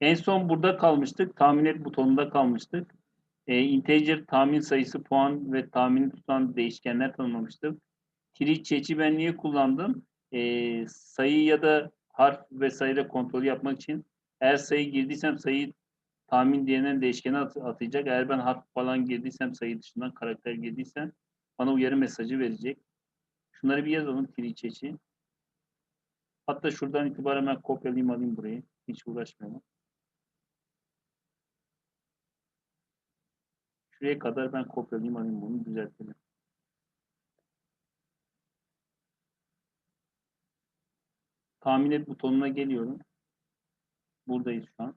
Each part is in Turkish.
En son burada kalmıştık. Tahmin et butonunda kalmıştık. E, integer tahmin sayısı, puan ve tahmini tutan değişkenler tanımlamıştık. Tree check'i ben niye kullandım? E, sayı ya da harf vesaire kontrolü yapmak için eğer sayı girdiysem sayıyı tahmin diyenen değişkene at- atayacak. Eğer ben harf falan girdiysem sayı dışından karakter girdiysem bana uyarı mesajı verecek. Şunları bir yazalım tree check'i. Hatta şuradan itibaren ben kopyalayayım alayım burayı. Hiç uğraşmayalım. Şuraya kadar ben kopyalayayım alayım bunu düzeltelim. Tahmin et butonuna geliyorum. Buradayız şu an.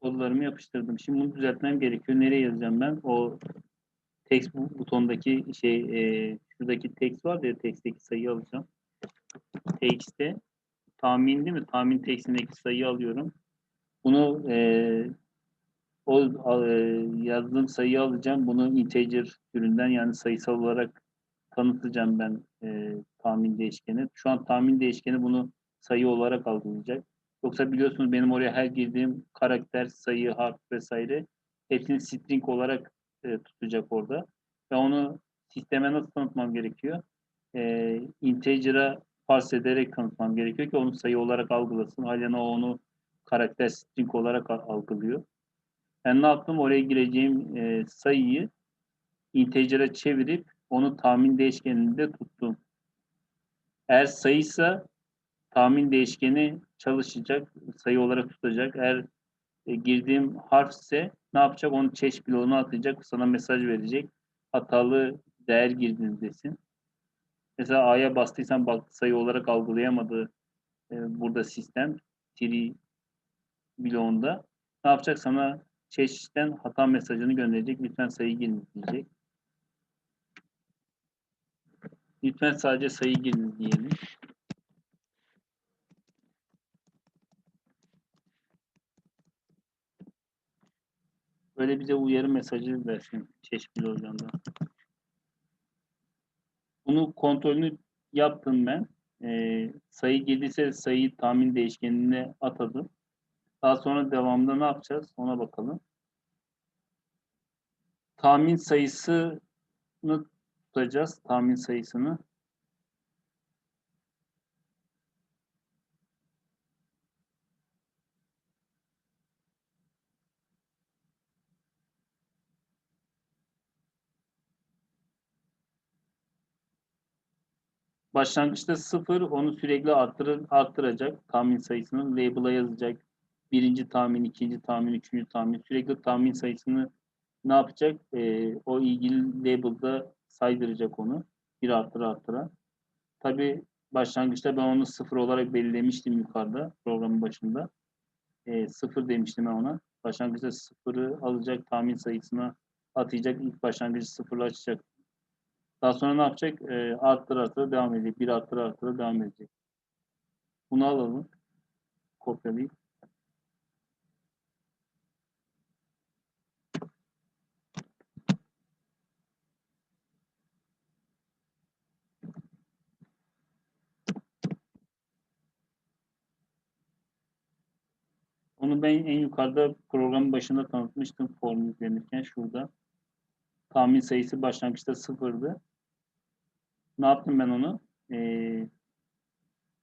Kodlarımı yapıştırdım. Şimdi bunu düzeltmem gerekiyor. Nereye yazacağım ben? O text bu- butondaki şey e, şuradaki text var ya text'teki sayıyı alacağım. Text'te tahmin değil mi? Tahmin text'indeki sayıyı alıyorum. Bunu e, o e, yazdığım sayıyı alacağım. Bunu integer türünden yani sayısal olarak tanıtacağım ben e, tahmin değişkeni. Şu an tahmin değişkeni bunu sayı olarak algılayacak. Yoksa biliyorsunuz benim oraya her girdiğim karakter, sayı, harf vesaire hepsini string olarak e, tutacak orada. Ve onu sisteme nasıl tanıtmam gerekiyor? E, integer'a parse ederek tanıtmam gerekiyor ki onu sayı olarak algılasın. Halen o onu karakter string olarak al- algılıyor. Ben ne yaptım? Oraya gireceğim e, sayıyı integer'a çevirip onu tahmin değişkeninde tuttum. Eğer sayıysa tahmin değişkeni çalışacak, sayı olarak tutacak. Eğer e, girdiğim harfse ne yapacak? Onu çeşit bloğuna atacak, sana mesaj verecek. Hatalı değer girdiniz desin. Mesela A'ya bastıysan bak sayı olarak algılayamadı e, burada sistem tree bloğunda. Ne yapacak? Sana çeşitten hata mesajını gönderecek. Lütfen sayı giriniz diyecek. Lütfen sadece sayı giriniz diyelim. Böyle bize uyarı mesajı versin çeşitli hocamdan. Bunu kontrolünü yaptım ben. Ee, sayı girdiyse sayıyı tahmin değişkenine atadım. Daha sonra devamında ne yapacağız? Ona bakalım. Tahmin sayısını tutacağız. Tahmin sayısını. Başlangıçta sıfır, onu sürekli arttırır, arttıracak. Tahmin sayısını label'a yazacak. Birinci tahmin, ikinci tahmin, üçüncü tahmin. Sürekli tahmin sayısını ne yapacak? Ee, o ilgili label'da saydıracak onu. Bir arttıra arttıra. Tabii başlangıçta ben onu sıfır olarak belirlemiştim yukarıda programın başında. Ee, sıfır demiştim ben ona. Başlangıçta sıfırı alacak tahmin sayısına atayacak. İlk başlangıcı sıfırla açacak. Daha sonra ne yapacak? Ee, arttır arttır devam edecek. Bir arttır arttır devam edecek. Bunu alalım. Kopyalayıp. Ben en yukarıda programın başında tanıtmıştım form yüklenirken şurada. Tahmin sayısı başlangıçta sıfırdı. Ne yaptım ben onu? Ee,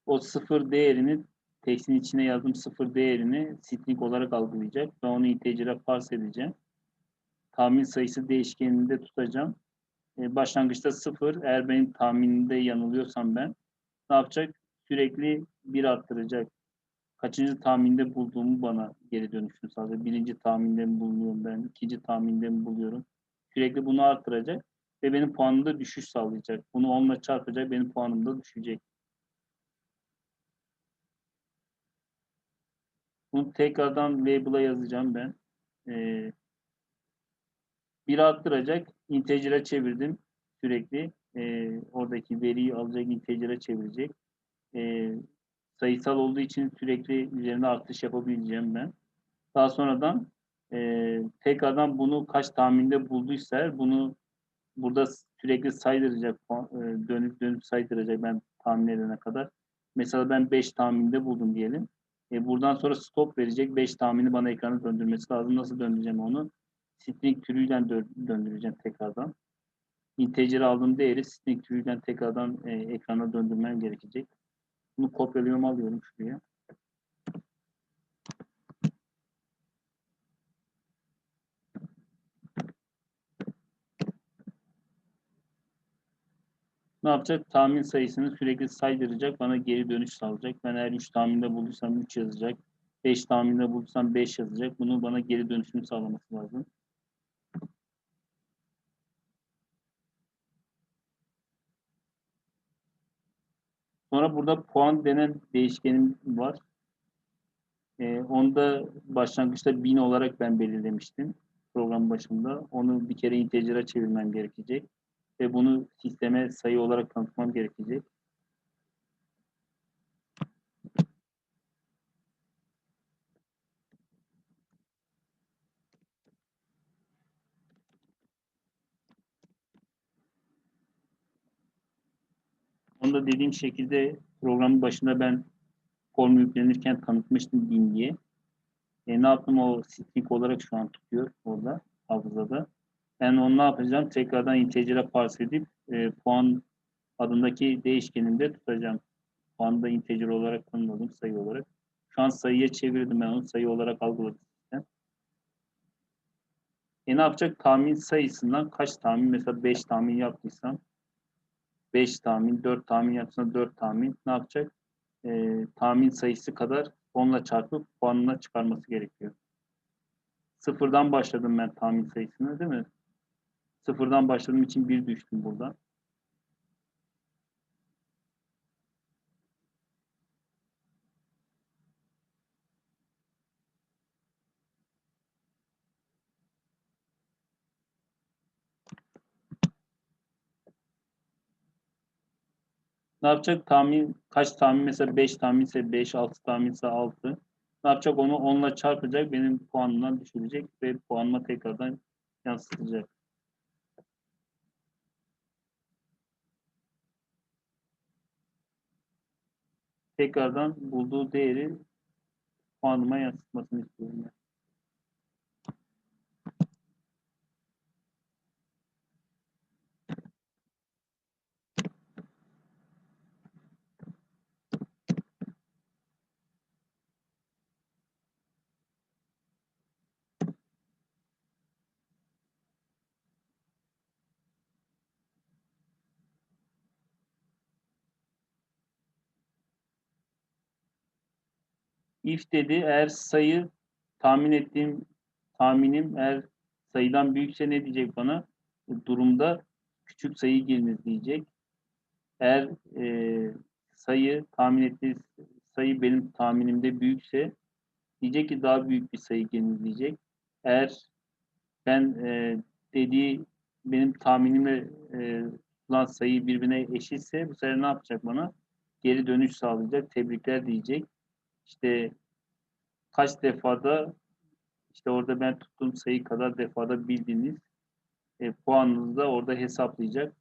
o sıfır değerini tekstin içine yazdığım sıfır değerini string olarak algılayacak ve onu integer'e parse edeceğim. Tahmin sayısı değişkeninde tutacağım. Ee, başlangıçta sıfır. Eğer benim tahminimde yanılıyorsam ben ne yapacak? Sürekli bir arttıracak. Kaçıncı tahminde bulduğumu bana geri dönüşünü sağlayacak. Birinci tahminde mi bulunuyorum ben? ikinci tahminde mi buluyorum? Sürekli bunu arttıracak ve benim puanımda düşüş sağlayacak. Bunu 10 ile çarpacak, benim puanım da düşecek. Bunu tekrardan label'a yazacağım ben. Ee, bir arttıracak, integer'e çevirdim sürekli. Ee, oradaki veriyi alacak, integer'e çevirecek. Ee, sayısal olduğu için sürekli üzerine artış yapabileceğim ben. Daha sonradan e, tekrardan bunu kaç tahminde bulduysa bunu burada sürekli saydıracak, e, dönüp dönüp saydıracak ben tahmin edene kadar. Mesela ben 5 tahminde buldum diyelim. E, buradan sonra stop verecek. 5 tahmini bana ekranı döndürmesi lazım. Nasıl döndüreceğim onu? String türüyle dö- döndüreceğim tekrardan. Integer aldığım değeri string türüyle tekrardan e, ekrana döndürmem gerekecek. Bunu kopyalıyorum alıyorum şuraya. Ne yapacak? Tahmin sayısını sürekli saydıracak. Bana geri dönüş sağlayacak. Ben eğer 3 tahminde bulursam 3 yazacak. 5 tahminde bulursam 5 yazacak. Bunu bana geri dönüşünü sağlaması lazım. Sonra burada puan denen değişkenim var. Ee, onda başlangıçta 1000 olarak ben belirlemiştim program başında. Onu bir kere integer'a çevirmem gerekecek. Ve bunu sisteme sayı olarak tanıtmam gerekecek. Onu da dediğim şekilde programın başında ben form yüklenirken tanıtmıştım bin diye. E, ne yaptım o string olarak şu an tutuyor orada hafızada. Ben onu ne yapacağım? Tekrardan integer'e parse edip e, puan adındaki değişkeninde tutacağım. Puanı da integer olarak tanımladım sayı olarak. Şu an sayıya çevirdim ben onu sayı olarak algıladım. E ne yapacak? Tahmin sayısından kaç tahmin? Mesela 5 tahmin yaptıysam 5 tahmin, 4 tahmin yapsam 4 tahmin ne yapacak? E, tahmin sayısı kadar onunla çarpıp puanına çıkarması gerekiyor. Sıfırdan başladım ben tahmin sayısını değil mi? Sıfırdan başladığım için bir düştüm buradan. Ne yapacak? Tahmin kaç tahmin mesela 5 tahminse 5, 6 tahminse 6. Ne yapacak? Onu 10'la çarpacak. Benim puanımdan düşürecek ve puanıma tekrardan yansıtacak. Tekrardan bulduğu değeri puanıma yansıtmasını istiyorum. Ben. İf dedi eğer sayı tahmin ettiğim tahminim eğer sayıdan büyükse ne diyecek bana? Durumda küçük sayı giriniz diyecek. Eğer e, sayı tahmin ettiği sayı benim tahminimde büyükse diyecek ki daha büyük bir sayı giriniz diyecek. Eğer ben e, dediği benim tahminimle e, tutulan sayı birbirine eşitse bu sefer ne yapacak bana? Geri dönüş sağlayacak, tebrikler diyecek işte kaç defada işte orada ben tuttuğum sayı kadar defada bildiğiniz e, puanınızı da orada hesaplayacak.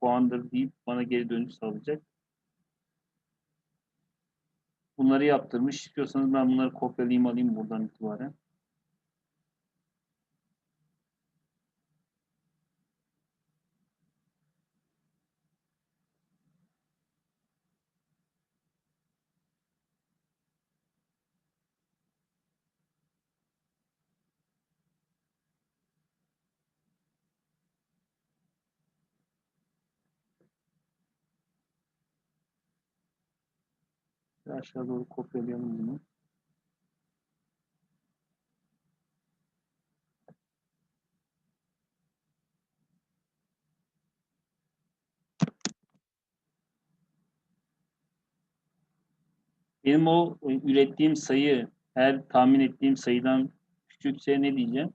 Puandır deyip bana geri dönüş sağlayacak. Bunları yaptırmış. İstiyorsanız ben bunları kopyalayayım alayım buradan itibaren. Aşağı doğru kopyalayalım bunu. Benim o e, ürettiğim sayı eğer tahmin ettiğim sayıdan küçükse ne diyeceğim?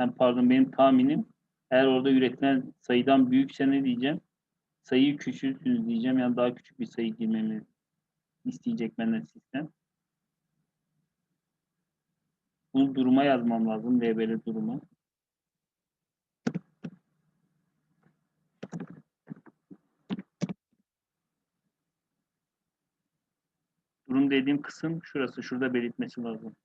Yani pardon benim tahminim eğer orada üretilen sayıdan büyükse ne diyeceğim? Sayıyı küçültünüz diyeceğim. Yani daha küçük bir sayı girmemi isteyecek benden sistem. Bunu duruma yazmam lazım. VBL durumu. dediğim kısım şurası. Şurada belirtmesi lazım.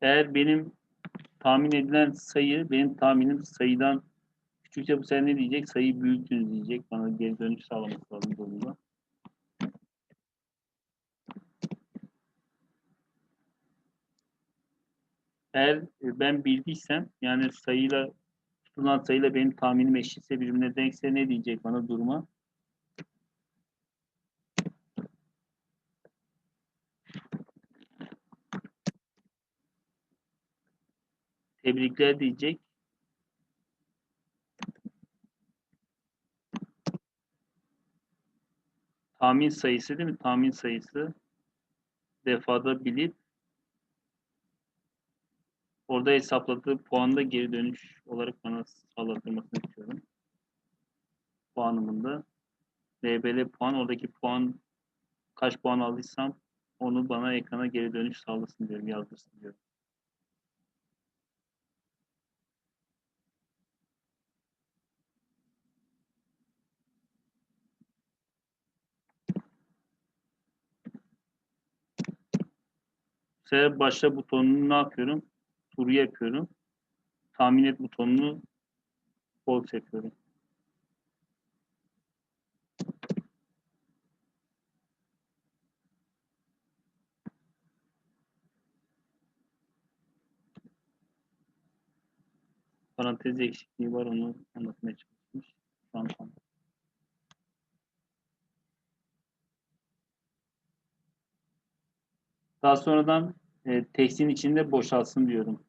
Eğer benim tahmin edilen sayı, benim tahminim sayıdan küçükse bu sefer ne diyecek? Sayıyı büyütünüz diyecek. Bana geri dönüş sağlaması lazım durumda. Eğer e, ben bildiysem yani sayıyla tutulan sayıyla benim tahminim eşitse birbirine denkse ne diyecek bana duruma? Tebrikler diyecek. Tahmin sayısı değil mi? Tahmin sayısı defada bilip orada hesapladığı puanda geri dönüş olarak bana sağlatılmasını istiyorum. Puanımında RBL puan oradaki puan kaç puan aldıysam onu bana ekrana geri dönüş sağlasın diyorum, yazdırsın diyorum. Sefer başla butonunu ne yapıyorum? Turu yapıyorum. Tahmin et butonunu false yapıyorum. Parantez eksikliği var onu anlatmaya çalışmış. Şu an tamam. Daha sonradan e, tekstin içinde boşalsın diyorum.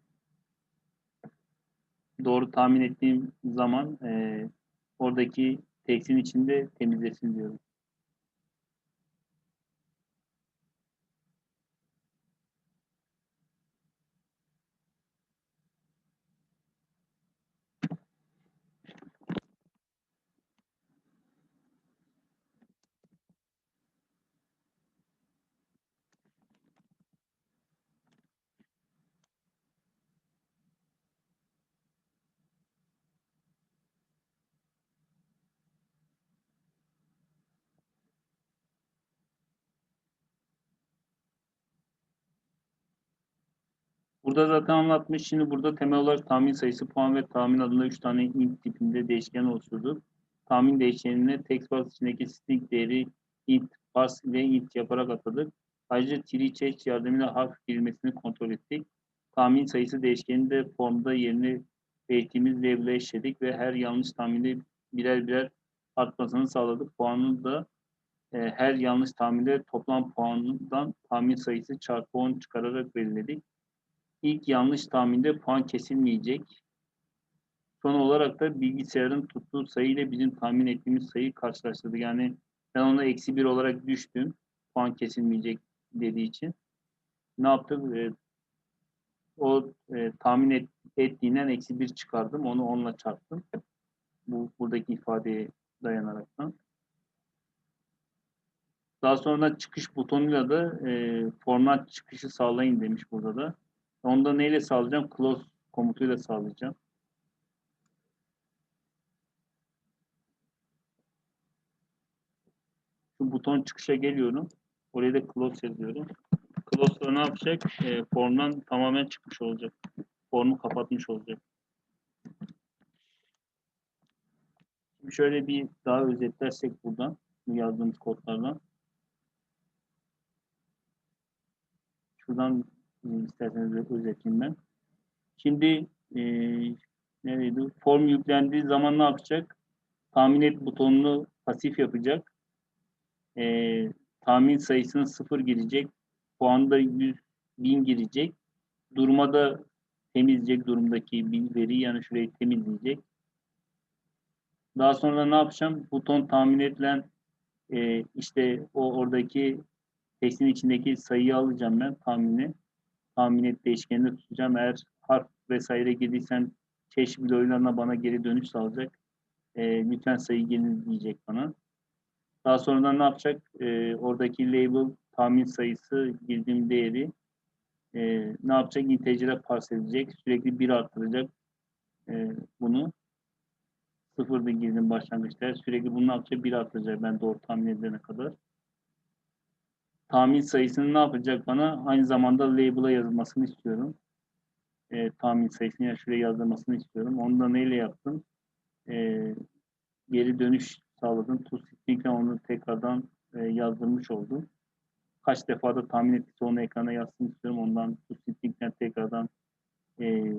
Doğru tahmin ettiğim zaman e, oradaki tekstin içinde temizlesin diyorum. Burada zaten anlatmış. Şimdi burada temel olarak tahmin sayısı, puan ve tahmin adında 3 tane int tipinde değişken oluşturduk. Tahmin değişkenine text box içindeki string değeri int, parse ile int yaparak atadık. Ayrıca tree change yardımıyla harf girilmesini kontrol ettik. Tahmin sayısı değişkenini de formda yerini eğitimimiz label'e eşledik ve her yanlış tahminde birer birer artmasını sağladık. Puanını da e, her yanlış tahminde toplam puanından tahmin sayısı çarpı 10 çıkararak belirledik. İlk yanlış tahminde puan kesilmeyecek. Son olarak da bilgisayarın tuttuğu sayı ile bizim tahmin ettiğimiz sayıyı karşılaştırdı. Yani ben ona eksi bir olarak düştüm. Puan kesilmeyecek dediği için. Ne yaptık? E, o e, tahmin et, ettiğinden eksi bir çıkardım. Onu onunla çarptım. Bu buradaki ifadeye dayanaraktan. Daha sonra çıkış butonuyla da e, format çıkışı sağlayın demiş burada da. Onu da neyle sağlayacağım? Close komutuyla sağlayacağım. Şu buton çıkışa geliyorum. Oraya da close yazıyorum. Close ne yapacak? E, formdan tamamen çıkmış olacak. Formu kapatmış olacak. Şimdi şöyle bir daha özetlersek buradan bu yazdığımız kodlardan. Şuradan isterseniz özetleyeyim ben. Şimdi e, nereydi? Form yüklendiği zaman ne yapacak? Tahmin et butonunu pasif yapacak. E, tahmin sayısını sıfır girecek. Puanda 100 bin girecek. Duruma da temizleyecek durumdaki bir veri yani şurayı temizleyecek. Daha sonra ne yapacağım? Buton tahmin edilen e, işte o oradaki tekstin içindeki sayıyı alacağım ben tahmini tahmin et değişkenini tutacağım. Eğer harf vesaire girdiysen çeşitli oyunlarına bana geri dönüş sağlayacak. E, lütfen sayı gelin diyecek bana. Daha sonradan ne yapacak? E, oradaki label tahmin sayısı girdiğim değeri e, ne yapacak? Integer'e parse edecek. Sürekli bir arttıracak e, bunu. Sıfırda girdim başlangıçta. Sürekli bunu ne yapacak? Bir artacak ben doğru tahmin edene kadar. Tahmin sayısını ne yapacak bana? Aynı zamanda label'a yazılmasını istiyorum. Ee, tahmin sayısını ya şuraya yazdırmasını istiyorum. Onu da neyle yaptım? Ee, geri dönüş sağladım. ToString'le onu tekrardan e, yazdırmış oldum. Kaç defa da tahmin ettiyse onu ekrana yazsın istiyorum. Ondan ToString'den tekrardan e,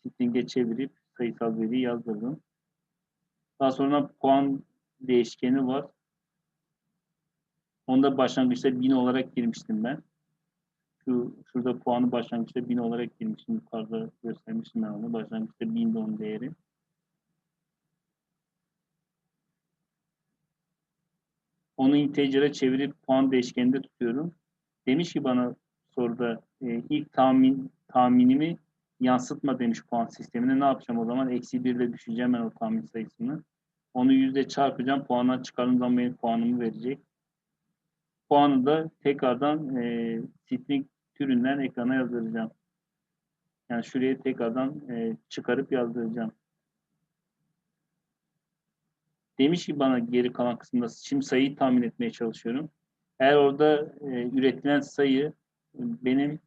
string'e çevirip sayısal veriyi yazdırdım. Daha sonra puan değişkeni var. Onda başlangıçta 1000 olarak girmiştim ben. Şu şurada puanı başlangıçta 1000 olarak girmiştim. Yukarıda göstermiştim ben onu. Başlangıçta 1000'de onun değeri. Onu integer'e çevirip puan değişkeninde tutuyorum. Demiş ki bana soruda e, ilk tahmin tahminimi yansıtma demiş puan sistemine. Ne yapacağım o zaman? Eksi 1 ile düşeceğim ben o tahmin sayısını. Onu yüzde çarpacağım. Puandan çıkardığım zaman benim puanımı verecek. Puanı da tekrardan e, string türünden ekrana yazdıracağım. Yani şuraya tekrardan e, çıkarıp yazdıracağım. Demiş ki bana geri kalan kısımda şimdi sayıyı tahmin etmeye çalışıyorum. Eğer orada e, üretilen sayı benim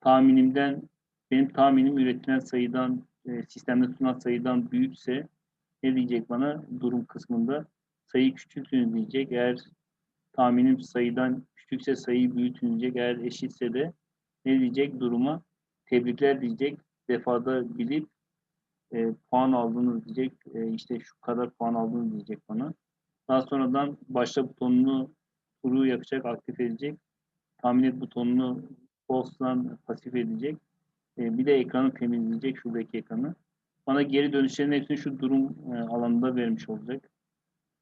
tahminimden benim tahminim üretilen sayıdan e, sistemde tutulan sayıdan büyükse ne diyecek bana durum kısmında sayı küçültün diyecek. Eğer tahminim sayıdan küçükse sayı büyütün diyecek. Eğer eşitse de ne diyecek duruma tebrikler diyecek. Defada bilip e, puan aldınız diyecek. E, işte şu kadar puan aldınız diyecek bana. Daha sonradan başla butonunu true yapacak, aktif edecek. Tahmin et butonunu false'dan pasif edecek. E, bir de ekranı temizleyecek, şuradaki ekranı. Bana geri dönüşlerin hepsini şu durum e, alanında vermiş olacak.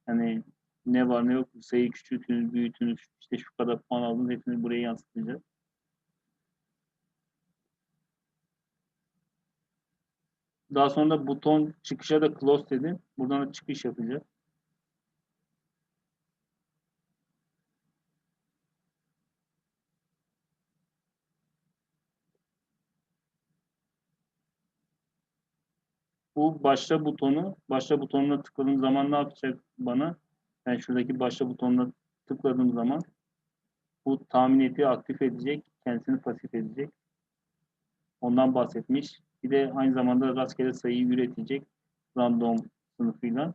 Yani ne var ne yok sayıyı küçültünüz, büyütünüz, işte şu kadar puan aldınız hepsini buraya yansıtacak. Daha sonra buton çıkışa da close dedim. Buradan da çıkış yapacak. Bu başla butonu, başla butonuna tıkladığım zaman ne yapacak bana? Ben şuradaki başla butonuna tıkladığım zaman bu tahmin eti aktif edecek, kendisini pasif edecek. Ondan bahsetmiş. Bir de aynı zamanda rastgele sayıyı üretecek random sınıfıyla.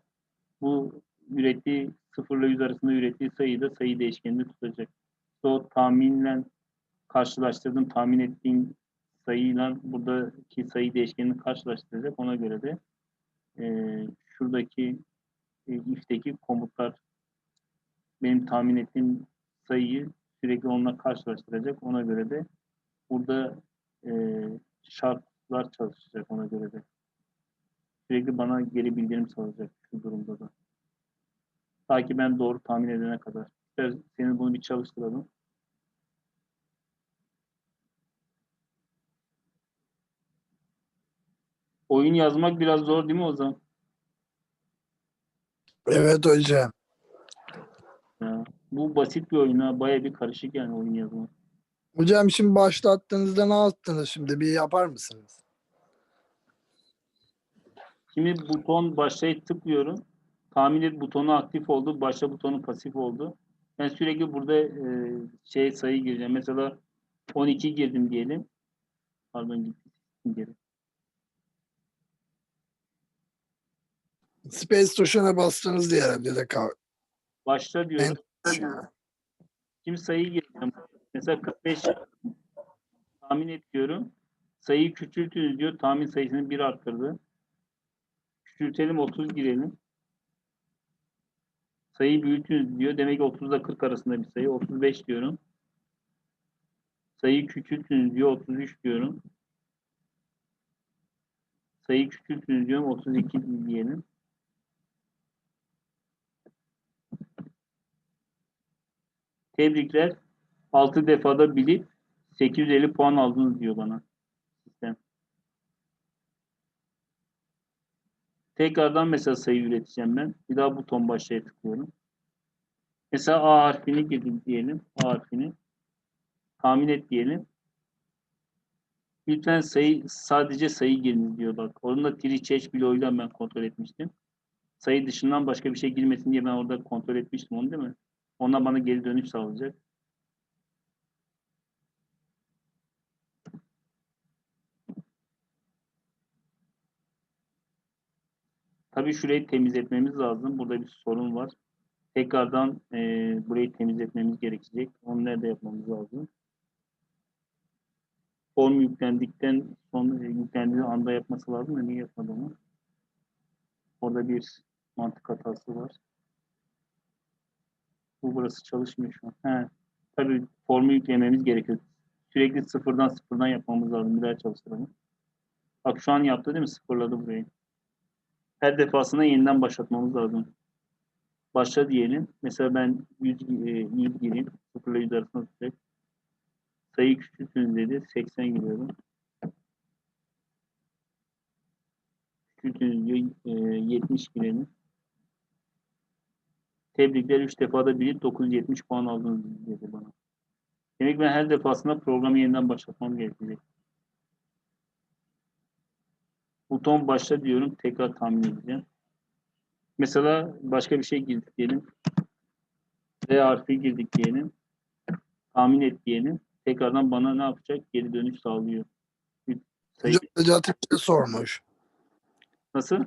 Bu ürettiği 0 ile 100 arasında ürettiği sayıyı da sayı değişkeninde tutacak. İşte o tahminle karşılaştırdığım, tahmin ettiğim sayıyla buradaki sayı değişkenini karşılaştıracak. Ona göre de e, şuradaki if'teki komutlar benim tahmin ettiğim sayıyı sürekli onunla karşılaştıracak. Ona göre de burada e, şartlar çalışacak ona göre de. Sürekli bana geri bildirim sağlayacak şu durumda da. Ta ki ben doğru tahmin edene kadar. Senin bunu bir çalıştıralım. Oyun yazmak biraz zor değil mi o zaman? Evet hocam. Ya, bu basit bir oyun ha. Baya bir karışık yani oyun yazmak. Hocam şimdi başlattığınızda ne yaptınız şimdi bir yapar mısınız? Şimdi buton başlayıp tıklıyorum. Tahmin et butonu aktif oldu. Başla butonu pasif oldu. Ben sürekli burada e, şey sayı gireceğim. Mesela 12 girdim diyelim. Pardon gitti. Geri. Space tuşuna bastınız diye herhalde de kal. Başla diyorum. Ben- Şimdi sayıyı gireceğim. Mesela 45 tahmin et diyorum. Sayıyı küçültünüz diyor. Tahmin sayısını bir arttırdı. Küçültelim 30 girelim. Sayıyı büyütünüz diyor. Demek ki 30 ile 40 arasında bir sayı. 35 diyorum. Sayıyı küçültünüz diyor. 33 diyorum. Sayıyı küçültünüz diyorum. 32 diyelim. Tebrikler. 6 defada bilip 850 puan aldınız diyor bana sistem. Tekrardan mesela sayı üreteceğim ben. Bir daha buton başlaya tıklıyorum. Mesela A harfini girdim diyelim. A harfini. Tahmin et diyelim. Lütfen sayı sadece sayı giriniz diyor bak. Orada tree change bloğuyla ben kontrol etmiştim. Sayı dışından başka bir şey girmesin diye ben orada kontrol etmiştim onu değil mi? Ona bana geri dönüş sağlayacak. Tabii şurayı temizletmemiz lazım. Burada bir sorun var. Tekrardan eee, burayı temizletmemiz gerekecek. Onu nerede yapmamız lazım? Form yüklendikten sonra e, yüklendiği anda yapması lazım da niye yapmadı onu? Orada bir mantık hatası var. Bu burası çalışmıyor şu an. He. Tabii formu yüklememiz gerekiyor. Sürekli sıfırdan sıfırdan yapmamız lazım. Bir daha çalıştıralım. Bak şu an yaptı değil mi? Sıfırladı burayı. Her defasında yeniden başlatmamız lazım. Başla diyelim. Mesela ben 100, e, 100 gireyim. 0 ile 100 arasında tutacak. Sayı küçültün dedi. 80 giriyorum. Küçültün diyor. E, 70 girelim. Tebrikler 3 defada bilip 970 puan aldınız dedi bana. Demek ben her defasında programı yeniden başlatmam gerekecek. Buton başla diyorum. Tekrar tahmin edeceğim. Mesela başka bir şey girdik diyelim. R harfi girdik diyelim. Tahmin et diyelim. Tekrardan bana ne yapacak? Geri dönüş sağlıyor. Sayı şey sormuş. nasıl?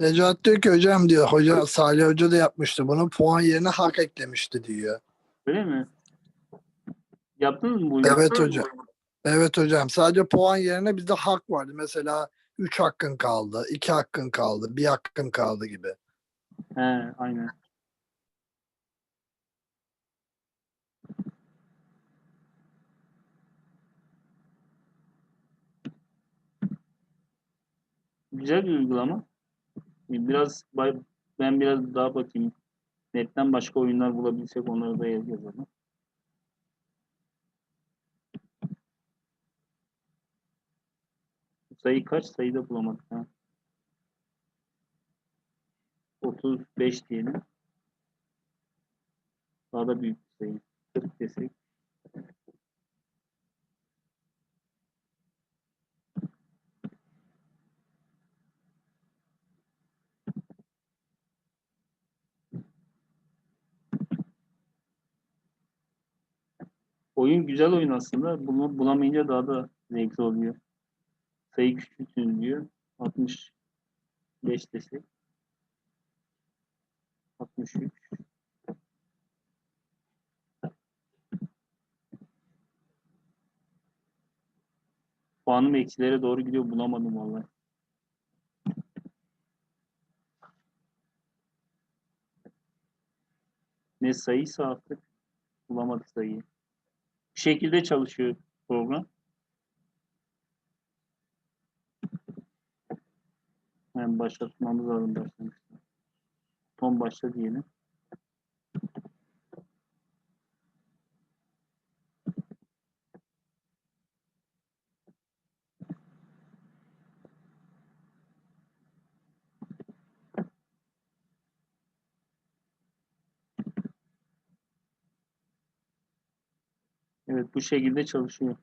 Necati diyor ki hocam diyor hoca Salih Hoca da yapmıştı bunu puan yerine hak eklemişti diyor. Öyle mi? Yaptınız mı bu? Evet Yaptınız mı? hocam. Evet hocam sadece puan yerine bizde hak vardı. Mesela 3 hakkın kaldı, 2 hakkın kaldı, 1 hakkın kaldı gibi. He, aynen. Güzel bir uygulama. Biraz bay- ben biraz daha bakayım. Netten başka oyunlar bulabilsek onları da yaz- yazalım. Sayı kaç? Sayı da bulamadık. Ha. 35 diyelim. Daha da büyük bir sayı. 40 desek. Oyun güzel oyun aslında. Bunu bulamayınca daha da zevkli oluyor. Sayı küçültün diyor. 65 desek. 63. Puanım eksilere doğru gidiyor. Bulamadım vallahi. Ne sayıysa artık bulamadık sayıyı. Bu şekilde çalışıyor program. Hemen başlatmamız lazım başlamışta. Ton başla diyelim. Evet bu şekilde çalışıyor.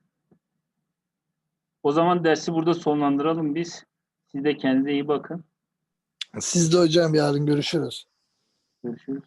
O zaman dersi burada sonlandıralım biz. Siz de kendinize iyi bakın. Siz de hocam yarın görüşürüz. Görüşürüz.